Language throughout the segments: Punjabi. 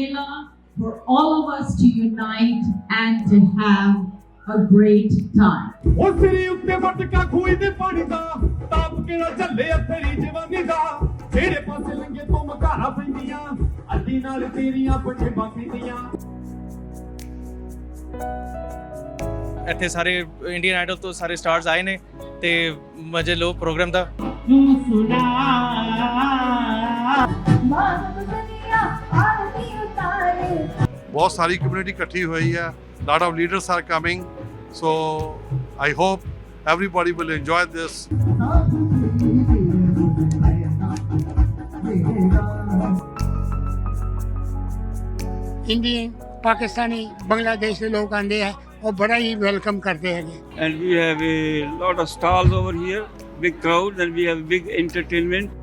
mela for all of us to unite and to have a great time. ਉਹ ਸਿਰੀ ਉੱਤੇ ਮਟਕਾ ਖੂਈ ਦੇ ਪਾਣੀ ਦਾ ਤਾਪ ਕੇ ਨਾ ਝੱਲੇ ਅਥਰੀ ਜਵਾਨੀ ਦਾ। ਜਿਹੜੇ ਪਾਸੇ ਲੰਗੇ ਤੋਂ ਮਕਾਰਾ ਪੈਂਦੀਆਂ ਅੱਡੀ ਨਾਲ ਤੇਰੀਆਂ ਪਠੇਬਾਂ ਪੀਂਦੀਆਂ ਇੱਥੇ ਸਾਰੇ ਇੰਡੀਅਨ ਆਈਡਲ ਤੋਂ ਸਾਰੇ ਸਟਾਰਸ ਆਏ ਨੇ ਤੇ ਮਜ਼ੇ ਲੋ ਪ੍ਰੋਗਰਾਮ ਦਾ। ਬਹੁਤ ਸਾਰੀ ਕਮਿਊਨਿਟੀ ਇਕੱਠੀ ਹੋਈ ਹੈ lot of leaders are coming so i hope everybody will enjoy this Indian Pakistani Bangladesh ਦੇ ਲੋਕ ਆਉਂਦੇ ਆ ਉਹ ਬੜਾ ਹੀ ਵੈਲਕਮ ਕਰਦੇ ਹੈਗੇ and we have a lot of stalls over here, big crowd, and we have big entertainment.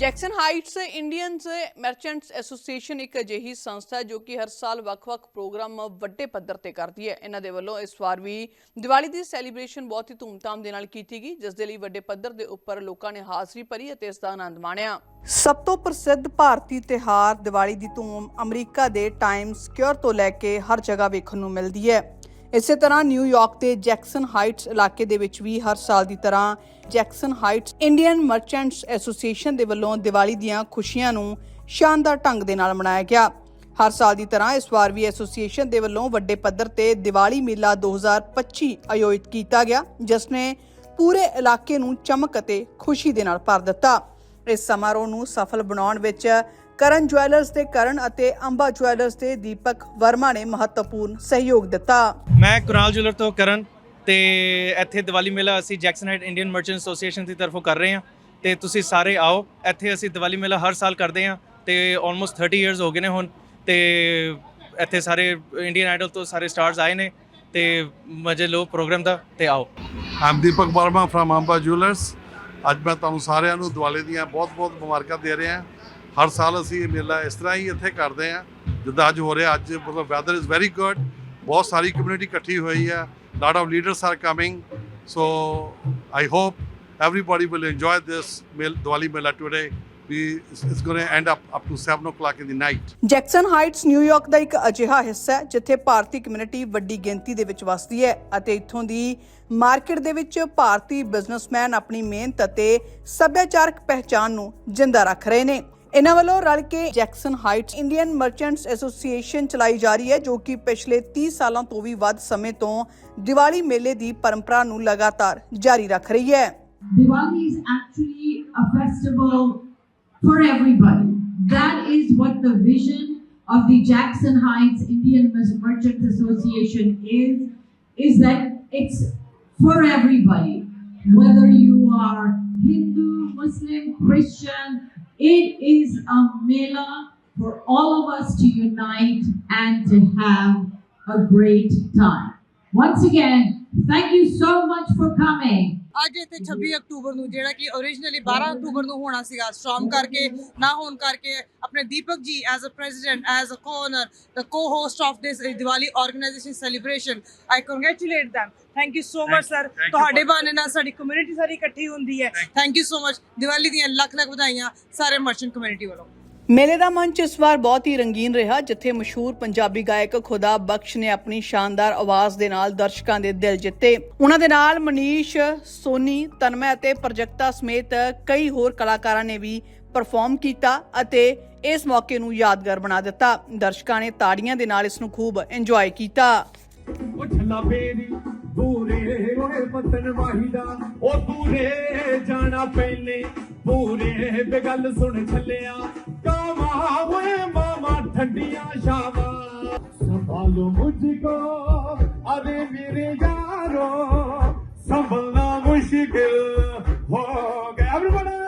Jackson Heights Indians merchants association ਇੱਕ ਅਜਿਹੀ ਸੰਸਥਾ ਹੈ ਜੋ ਕਿ ਹਰ ਸਾਲ ਵੱਖ-ਵੱਖ ਪ੍ਰੋਗਰਾਮ ਵੱਡੇ ਪੱਧਰ ਤੇ ਕਰਦੀ ਹੈ। ਇਹਨਾਂ ਦੇ ਵੱਲੋਂ ਇਸ ਵਾਰ ਵੀ ਦੀਵਾਲੀ ਦੀ ਸੈਲੀਬ੍ਰੇਸ਼ਨ ਬਹੁਤ ਹੀ ਧੂਮਧਾਮ ਦੇ ਨਾਲ ਕੀਤੀ ਗਈ, ਜਿਸ ਦੇ ਲਈ ਵੱਡੇ ਪੱਧਰ ਦੇ ਉੱਪਰ ਲੋਕਾਂ ਨੇ ਹਾਜ਼ਰੀ ਭਰੀ ਅਤੇ ਇਸ ਦਾ ਆਨੰਦ ਮਾਣਿਆ। ਸਭ ਤੋਂ ਪ੍ਰਸਿੱਧ ਭਾਰਤੀ ਤਿਹਾਰ ਦੀਵਾਲੀ ਦੀ ਧੂਮ ਅਮਰੀਕਾ ਦੇ ਟਾਈਮ ਸਕੁਅਰ ਤੋਂ ਲੈ ਕੇ ਹਰ ਜਗ੍ਹਾ ਵੇਖਣ ਨੂੰ ਮਿਲਦੀ ਹੈ। ਇਸੇ ਤਰ੍ਹਾਂ ਨਿਊਯਾਰਕ ਦੇ ਜੈਕਸਨ ਹਾਈਟਸ ਇਲਾਕੇ ਦੇ ਵਿੱਚ ਵੀ ਹਰ ਸਾਲ ਦੀ ਤਰ੍ਹਾਂ Jackson Heights Indian merchants association ਦੇ ਵੱਲੋਂ ਦੀਵਾਲੀ ਦੀਆਂ ਖੁਸ਼ੀਆਂ ਨੂੰ ਸ਼ਾਨਦਾਰ ਢੰਗ ਦੇ ਨਾਲ ਮਨਾਇਆ ਗਿਆ। ਹਰ ਸਾਲ ਦੀ ਤਰ੍ਹਾਂ ਇਸ ਵਾਰ ਵੀ ਐਸੋਸੀਏਸ਼ਨ ਦੇ ਵੱਲੋਂ ਵੱਡੇ ਪੱਧਰ ਤੇ ਦੀਵਾਲੀ ਮੇਲਾ 2025 ਆਯੋਜਿਤ ਕੀਤਾ ਗਿਆ, ਜਿਸ ਨੇ ਪੂਰੇ ਇਲਾਕੇ ਨੂੰ ਚਮਕ ਅਤੇ ਖੁਸ਼ੀ ਦੇ ਨਾਲ ਭਰ ਦਿੱਤਾ। ਇਸ ਸਮਾਰੋਹ ਨੂੰ ਸਫਲ ਬਣਾਉਣ ਵਿੱਚ ਕਰਨ ਜੁਐਲਰਸ ਦੇ ਕਰਨ ਅਤੇ ਅੰਬਾ ਜੁਐਲਰਸ ਦੇ ਦੀਪਕ ਵਰਮਾ ਨੇ ਮਹੱਤਵਪੂਰਨ ਸਹਿਯੋਗ ਦਿੱਤਾ। ਮੈਂ ਕੁਨਾਲ ਜੁਲਰ ਤੋਂ ਕਰਨ ਤੇ ਇੱਥੇ ਦੀਵਾਲੀ ਮੇਲਾ ਅਸੀਂ Jackson Height Indian merchant association ਦੀ ਤਰਫੋਂ ਕਰ ਰਹੇ ਹਾਂ ਤੇ ਤੁਸੀਂ ਸਾਰੇ ਆਓ। ਇੱਥੇ ਅਸੀਂ ਦੀਵਾਲੀ ਮੇਲਾ ਹਰ ਸਾਲ ਕਰਦੇ ਹਾਂ ਤੇ ਆਲਮੋਸਟ 30 ਇਅਰਸ ਹੋ ਗਏ ਨੇ ਹੁਣ ਤੇ ਇੱਥੇ ਸਾਰੇ ਇੰਡੀਅਨ ਆਈਡਲ ਤੋਂ ਸਾਰੇ ਸਟਾਰਸ ਆਏ ਨੇ ਤੇ ਮਜ਼ੇ ਲੋ ਪ੍ਰੋਗਰਾਮ ਦਾ ਤੇ ਆਓ। I'm Deepak Verma from amba jewelers ਅੱਜ ਮੈਂ ਤੁਹਾਨੂੰ ਸਾਰਿਆਂ ਨੂੰ ਦਿਵਾਲੀ ਦੀਆਂ ਬਹੁਤ-ਬਹੁਤ ਮੁਬਾਰਕਾਂ ਦੇ ਰਿਹਾ ਹਰ ਸਾਲ ਅਸੀਂ ਇਹ ਮੇਲਾ ਇਸ ਤਰ੍ਹਾਂ ਹੀ ਇੱਥੇ ਕਰਦੇ ਹਾਂ ਜਿੱਦਾਂ ਅੱਜ ਹੋ ਰਿਹਾ ਅੱਜ ਮਤਲਬ ਵੈਦਰ ਇਜ਼ ਵੈਰੀ ਗੁੱਡ ਬਹੁਤ ਸਾਰੀ ਕਮਿਊਨਿਟੀ ਇਕੱਠੀ ਹੋਈ ਹੈ lot of leaders are coming so i hope everybody will enjoy this diwali mela today. We it's, it's going to end up 7 o'clock in the night. Jackson heights New York ਦਾ ਇੱਕ ਅਜਿਹਾ ਹਿੱਸਾ ਹੈ ਜਿੱਥੇ ਭਾਰਤੀ ਕਮਿਊਨਿਟੀ ਵੱਡੀ ਗਿਣਤੀ ਦੇ ਵਿੱਚ ਵਸਦੀ ਹੈ ਅਤੇ ਇੱਥੋਂ ਦੀ ਮਾਰਕੀਟ ਦੇ ਵਿੱਚ ਭਾਰਤੀ ਬਿਜ਼ਨਸਮੈਨ ਆਪਣੀ ਮਿਹਨਤ ਅਤੇ ਸੱਭਿਆਚਾਰਕ ਪਹਿਚਾਨ ਨੂੰ ਜਿੰਦਾ ਰੱਖ ਰਹੇ ਨੇ। ਇਹਨਾਂ ਵੱਲੋਂ ਰਲ ਕੇ Jackson Heights Indian merchants association ਚਲਾਈ ਜਾ ਰਹੀ ਹੈ ਜੋ ਕਿ ਪਿਛਲੇ 30 ਸਾਲਾਂ ਤੋਂ ਵੀ ਵੱਧ ਸਮੇਂ ਤੋਂ ਦੀਵਾਲੀ ਮੇਲੇ ਦੀ ਪਰੰਪਰਾ ਨੂੰ ਲਗਾਤਾਰ ਜਾਰੀ ਰੱਖ ਰਹੀ ਹੈ Diwali is actually a festival for everybody. That is what the vision of the Jackson Heights Indian Merchants Association is, is that it's for everybody. Whether you are Hindu, Muslim, Christian, it is a mela for all of us to unite and to have a great time. Once again, thank you so much for coming. ਅੱਜ ਇੱਥੇ 26 ਅਕਤੂਬਰ ਨੂੰ ਜਿਹੜਾ ਕਿ originally 12 ਅਕਤੂਬਰ ਨੂੰ ਹੋਣਾ ਸੀਗਾ ਸਟਾਰਮ ਕਰਕੇ ਨਾ ਹੋਣ ਕਰਕੇ ਆਪਣੇ Deepak ji as a president as a co-owner the co-host of this Diwali organisation celebration I congratulate them. Thank you so much sir ਤੁਹਾਡੇ ਬਹਾਨੇ ਨਾਲ ਸਾਡੀ ਕਮਿਊਨਿਟੀ ਸਾਰੀ ਇਕੱਠੀ ਹੁੰਦੀ ਹੈ। Thank you so much Diwali ਦੀਆਂ ਲੱਖ ਲੱਖ ਵਧਾਈਆਂ ਸਾਰੇ ਮਰਚੈਂਟ ਕਮਿਊਨਿਟੀ ਵੱਲੋਂ। ਮੇਲੇ ਦਾ ਮੰਚ ਇਸ ਵਾਰ ਬਹੁਤ ਹੀ ਰੰਗੀਨ ਰਿਹਾ, ਜਿੱਥੇ ਮਸ਼ਹੂਰ ਪੰਜਾਬੀ ਗਾਇਕ ਖੁਦਾ ਬਖਸ਼ ਨੇ ਆਪਣੀ ਸ਼ਾਨਦਾਰ ਆਵਾਜ਼ ਦੇ ਨਾਲ ਦਰਸ਼ਕਾਂ ਦੇ ਦਿਲ ਜਿੱਤੇ। ਉਹਨਾਂ ਦੇ ਨਾਲ ਮਨੀਸ਼, ਸੋਨੀ, ਤਨਮੈ ਅਤੇ ਪ੍ਰਜਕਤਾ ਸਮੇਤ ਕਈ ਹੋਰ ਕਲਾਕਾਰਾਂ ਨੇ ਵੀ ਪਰਫਾਰਮ ਕੀਤਾ ਅਤੇ ਇਸ ਮੌਕੇ ਨੂੰ ਯਾਦਗਾਰ ਬਣਾ ਦਿੱਤਾ। ਦਰਸ਼ਕਾਂ ਨੇ ਤਾੜੀਆਂ ਦੇ ਨਾਲ ਇਸ ਨੂੰ ਖੂਬ ਇੰਜੋਏ ਕੀਤਾ। ਉਹ ਛੱਲਾ ਬੇਰੀ ਪੂਰੇ ਓਏ ਪਤਨ ਵਾਹੀਦਾ। ਉਹ ਦੂਰੇ ਜਾਣਾ ਪਹਿਲੇ ਪੂਰੇ ਬੇਗੱਲ ਸੁਣ ਛੱਲਿਆ। कमावे ठंडिया शामा संभालो मुझको, अरे मेरे यारो, संभलना मुश्किल हो गया। बड़े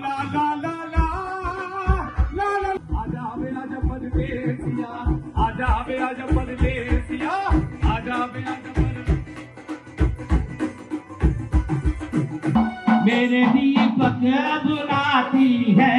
ला ला ला ला ला ला। आजा बे आजा परदेसिया आजा बे आजा परदेसिया आजा बे आजा मेरे दीपक बुलाती है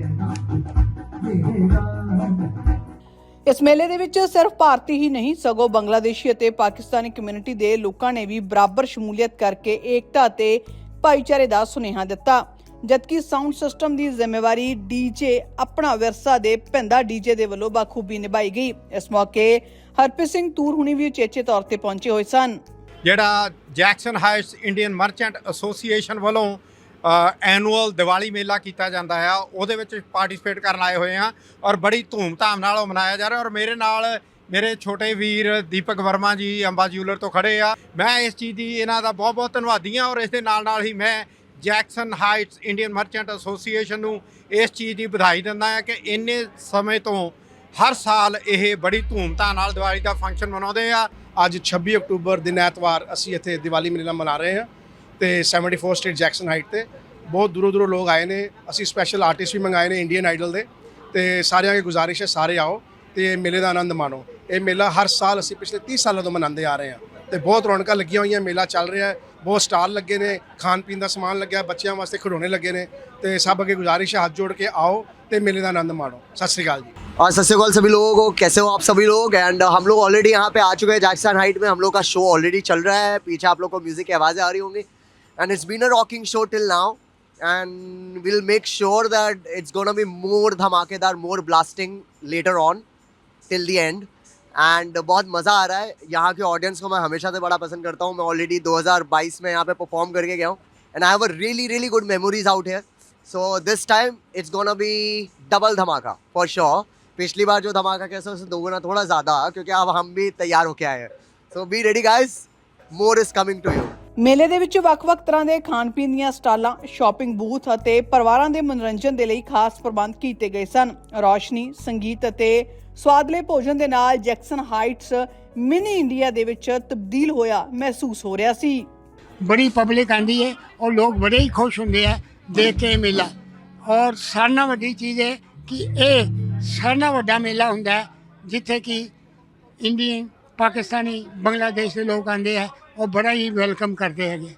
ਇਸ ਮੇਲੇ ਦੇ ਵਿੱਚ ਸਿਰਫ ਭਾਰਤੀ ਹੀ ਨਹੀਂ, ਸਗੋਂ ਬੰਗਲਾਦੇਸ਼ੀ ਅਤੇ ਪਾਕਿਸਤਾਨੀ ਕਮਿਊਨਿਟੀ ਦੇ ਲੋਕਾਂ ਨੇ ਵੀ ਬਰਾਬਰ ਸ਼ਮੂਲੀਅਤ ਕਰਕੇ ਏਕਤਾ ਅਤੇ ਭਾਈਚਾਰੇ ਦਾ ਸੁਨੇਹਾ ਦਿੱਤਾ। ਜਦਕਿ ਸਾਊਂਡ ਸਿਸਟਮ ਦੀ ਜ਼ਿੰਮੇਵਾਰੀ ਡੀਜੇ ਆਪਣਾ ਵਿਰਸਾ ਦੇ ਭਿੰਦਾ ਡੀਜੇ ਦੇ ਵੱਲੋਂ ਬਾਖੂਬੀ ਨਿਭਾਈ ਗਈ। ਇਸ ਮੌਕੇ ਹਰਪ੍ਰੀਤ ਸਿੰਘ ਤੂਰ ਹੁਣੀ ਵੀ ਉਚੇਚੇ ਤੌਰ ਤੇ ਪਹੁੰਚੇ ਹੋਏ ਸਨ। ਜਿਹੜਾ Jackson Heights Indian merchant association ਵੱਲੋਂ ਐਨੂਅਲ ਦੀਵਾਲੀ ਮੇਲਾ ਕੀਤਾ ਜਾਂਦਾ ਆ ਉਹਦੇ ਵਿੱਚ ਪਾਰਟਿਸਿਪੇਟ ਕਰਨ ਆਏ ਹੋਏ ਆ ਔਰ ਬੜੀ ਧੂਮਧਾਮ ਨਾਲ ਉਹ ਮਨਾਇਆ ਜਾ ਰਿਹਾ ਔਰ ਮੇਰੇ ਨਾਲ ਮੇਰੇ ਛੋਟੇ ਵੀਰ ਦੀਪਕ ਵਰਮਾ ਜੀ, ਅੰਬਾ ਜਿਊਲਰ ਤੋਂ ਖੜੇ ਆ। ਮੈਂ ਇਸ ਚੀਜ਼ ਦੀ ਇਹਨਾਂ ਦਾ ਬਹੁਤ ਬਹੁਤ ਧੰਨਵਾਦੀ ਆ ਔਰ ਇਸ ਦੇ ਨਾਲ ਨਾਲ ਹੀ ਮੈਂ Jackson Heights Indian merchant association ਨੂੰ ਇਸ ਚੀਜ਼ ਦੀ ਵਧਾਈ ਦਿੰਦਾ ਹਾਂ ਕਿ ਇੰਨੇ ਸਮੇਂ ਤੋਂ ਹਰ ਸਾਲ ਇਹ ਬੜੀ ਧੂਮਧਾਮ ਨਾਲ ਦੀਵਾਲੀ ਦਾ ਫੰਕਸ਼ਨ ਮਨਾਉਂਦੇ ਆ। ਅੱਜ 26 ਅਕਤੂਬਰ ਦਿਨ ਐਤਵਾਰ ਅਸੀਂ ਇੱਥੇ ਦੀਵਾਲੀ ਮੇਲਾ ਮਨਾ ਰਹੇ ਹਾਂ। ਤੇ 74 ਸਟਰੀਟ ਜੈਕਸਨ ਹਾਈਟ ਤੇ ਬਹੁਤ ਦੂਰੋਂ ਦੂਰੋਂ ਲੋਕ ਆਏ ਨੇ ਅਸੀਂ ਸਪੈਸ਼ਲ ਆਰਟਿਸਟ ਵੀ ਮੰਗਾਏ ਨੇ ਇੰਡੀਅਨ ਆਈਡਲ ਦੇ ਤੇ ਸਾਰਿਆਂ ਦੀ ਗੁਜ਼ਾਰਿਸ਼ ਹੈ ਸਾਰੇ ਆਓ ਤੇ ਮੇਲੇ ਦਾ ਆਨੰਦ ਮਾਣੋ ਇਹ ਮੇਲਾ ਹਰ ਸਾਲ ਅਸੀਂ ਪਿਛਲੇ 30 ਸਾਲਾਂ ਤੋਂ ਮਨਾਉਂਦੇ ਆ ਰਹੇ ਹਾਂ ਤੇ ਬਹੁਤ ਰੌਣਕਾਂ ਲੱਗੀਆਂ ਹੋਈਆਂ ਮੇਲਾ ਚੱਲ ਰਿਹਾ ਹੈ ਬਹੁਤ ਸਟਾਲ ਲੱਗੇ ਨੇ ਖਾਣ ਪੀਣ ਦਾ ਸਮਾਨ ਲੱਗਿਆ ਬੱਚਿਆਂ ਵਾਸਤੇ ਖਿਡੌਣੇ ਲੱਗੇ ਨੇ ਤੇ ਸਭ ਅੱਗੇ ਗੁਜ਼ਾਰਿਸ਼ ਹੈ ਹੱਥ ਜੋੜ ਕੇ ਆਓ ਤੇ ਮੇਲੇ ਦਾ ਆਨੰਦ ਮਾਣੋ ਸਤਿ ਸ੍ਰੀ ਅਕਾਲ ਜੀ और सत श्रीकाल सभी लोगों को कैसे हो आप सभी लोग एंड हम लोग ऑलरेडी यहाँ पे आ चुके हैं जैक्सन हाइट में हम लोग का शो ऑलरेडी चल रहा है पीछे आप लोग को म्यूजिक की आवाज़ें आ रही होंगी and it's been a rocking show till now and will make sure that it's gonna be more धमाकेदार more blasting later on till the end and बहुत मज़ा आ रहा है। यहाँ के ऑडियंस को मैं हमेशा से बड़ा पसंद करता हूँ। मैं ऑलरेडी 2022 में यहाँ पे परफॉर्म करके गया हूँ। And I have a really really good memories out here so this time it's gonna be double धमाका फॉर श्योर पिछली बार जो धमाका कैसा उससे दोगुना थोड़ा ज़्यादा, क्योंकि अब हम भी तैयार होके आए हैं। So be ready guys more is coming to you ਮੇਲੇ ਦੇ ਵਿੱਚ ਵੱਖ-ਵੱਖ ਤਰ੍ਹਾਂ ਦੇ ਖਾਣ-ਪੀਣ ਦੀਆਂ ਸਟਾਲਾਂ, ਸ਼ਾਪਿੰਗ ਬੂਥ ਅਤੇ ਪਰਿਵਾਰਾਂ ਦੇ ਮਨੋਰੰਜਨ ਦੇ ਲਈ ਖਾਸ ਪ੍ਰਬੰਧ ਕੀਤੇ ਗਏ ਸਨ। ਰੌਸ਼ਨੀ, ਸੰਗੀਤ ਅਤੇ ਸਵਾਦਲੇ ਭੋਜਨ ਦੇ ਨਾਲ ਜੈਕਸਨ ਹਾਈਟਸ ਮਿਨੀ ਇੰਡੀਆ ਦੇ ਵਿੱਚ ਤਬਦੀਲ ਹੋਇਆ ਮਹਿਸੂਸ ਹੋ ਰਿਹਾ ਸੀ। ਬੜੀ ਪਬਲਿਕ ਆਂਦੀ ਹੈ ਔਰ ਲੋਕ ਬੜੇ ਹੀ ਖੁਸ਼ ਹੁੰਦੇ ਆ ਦੇਖ ਕੇ ਇਹ ਮੇਲਾ ਔਰ ਸਾਰਿਆਂ ਨਾਲੋਂ ਵੱਡੀ ਚੀਜ਼ ਹੈ ਕਿ ਇਹ ਸਾਰਿਆਂ ਨਾਲੋਂ ਵੱਡਾ ਮੇਲਾ ਹੁੰਦਾ ਹੈ ਜਿੱਥੇ ਕਿ ਇੰਡੀਅਨ ਪਾਕਿਸਤਾਨੀ ਬੰਗਲਾਦੇਸ਼ ਦੇ ਲੋਕ ਆਂਦੇ ਆ ਉਹ ਬੜਾ ਹੀ ਵੈਲਕਮ ਕਰਦੇ ਹੈਗੇ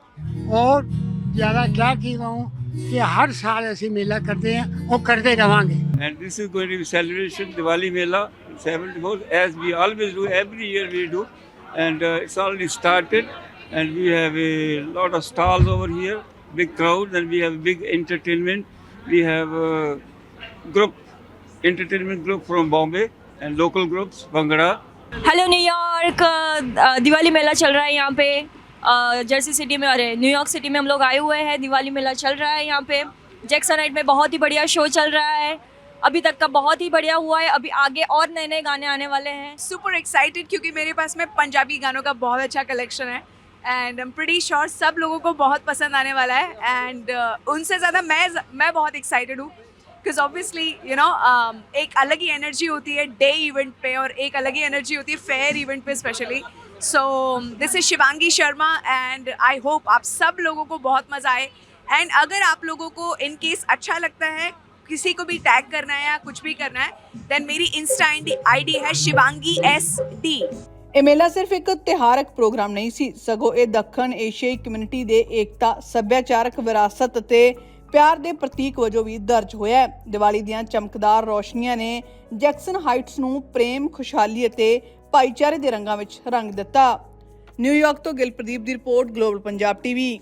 ਔਰ ਜ਼ਿਆਦਾ ਕਿਆ ਕੀ ਕਹੂੰ ਕਿ ਹਰ ਸਾਲ ਅਸੀਂ ਮੇਲਾ ਕਰਦੇ ਆ ਉਹ ਕਰਦੇ ਰਵਾਂਗੇ and this is going to be celebration Diwali ਮੇਲਾ 74 S we always do every year we do and it's already started and we have a lot of stalls over here big crowd and we have big entertainment we have group entertainment group from Bombay and local groups, Bhangra, hello New York Diwali मेला चल रहा है यहाँ पे. जर्सी सिटी में, अरे न्यूयॉर्क सिटी में हम लोग आए हुए हैं. दिवाली मेला चल रहा है यहाँ पे. जैक्सन नाइट में बहुत ही बढ़िया शो चल रहा है. अभी तक का बहुत ही बढ़िया हुआ है. अभी आगे और नए नए गाने आने वाले हैं. सुपर एक्साइटेड क्योंकि मेरे पास में पंजाबी गानों का बहुत अच्छा कलेक्शन है. एंड एम प्रीटी श्योर सब लोगों को बहुत पसंद आने वाला है. एंड उनसे ज़्यादा मैं मैं बहुत एक्साइटेड हूँ. बिकॉज ऑब्वियसली यू नो एक अलग ही एनर्जी होती है डे इवेंट पे और एक अलग ही एनर्जी होती है फेयर इवेंट पे specially so this is Shivangi Sharma and I hope आप सब लोगों को बहुत मज़ा आए एंड अगर आप लोगों को इन केस अच्छा लगता है किसी को भी टैग करना है या कुछ भी करना है देन मेरी इंस्टा आई डी है शिवांगी एस डी ਇਹ ਮੇਲਾ ਸਿਰਫ ਇੱਕ ਤਿਹਾਰਕ ਪ੍ਰੋਗਰਾਮ ਨਹੀਂ ਸੀ ਸਗੋਂ ਇਹ ਦੱਖਣ ਏਸ਼ੀਆਈ ਕਮਿਊਨਿਟੀ ਦੇ ਏਕਤਾ ਸੱਭਿਆਚਾਰਕ ਵਿਰਾਸਤ ਅਤੇ ਪਿਆਰ ਦੇ ਪ੍ਰਤੀਕ ਵਜੋਂ ਵੀ ਦਰਜ ਹੋਇਆ ਹੈ। ਦੀਵਾਲੀ ਦੀਆਂ ਚਮਕਦਾਰ ਰੌਸ਼ਨੀਆਂ ਨੇ ਜੈਕਸਨ ਹਾਈਟਸ ਨੂੰ ਪ੍ਰੇਮ, ਖੁਸ਼ਹਾਲੀ ਅਤੇ ਭਾਈਚਾਰੇ ਦੇ ਰੰਗਾਂ ਵਿੱਚ ਰੰਗ ਦਿੱਤਾ। ਨਿਊਯਾਰਕ ਤੋਂ ਗਿਲਪ੍ਰਦੀਪ ਦੀ ਰਿਪੋਰਟ, ਗਲੋਬਲ ਪੰਜਾਬ ਟੀਵੀ।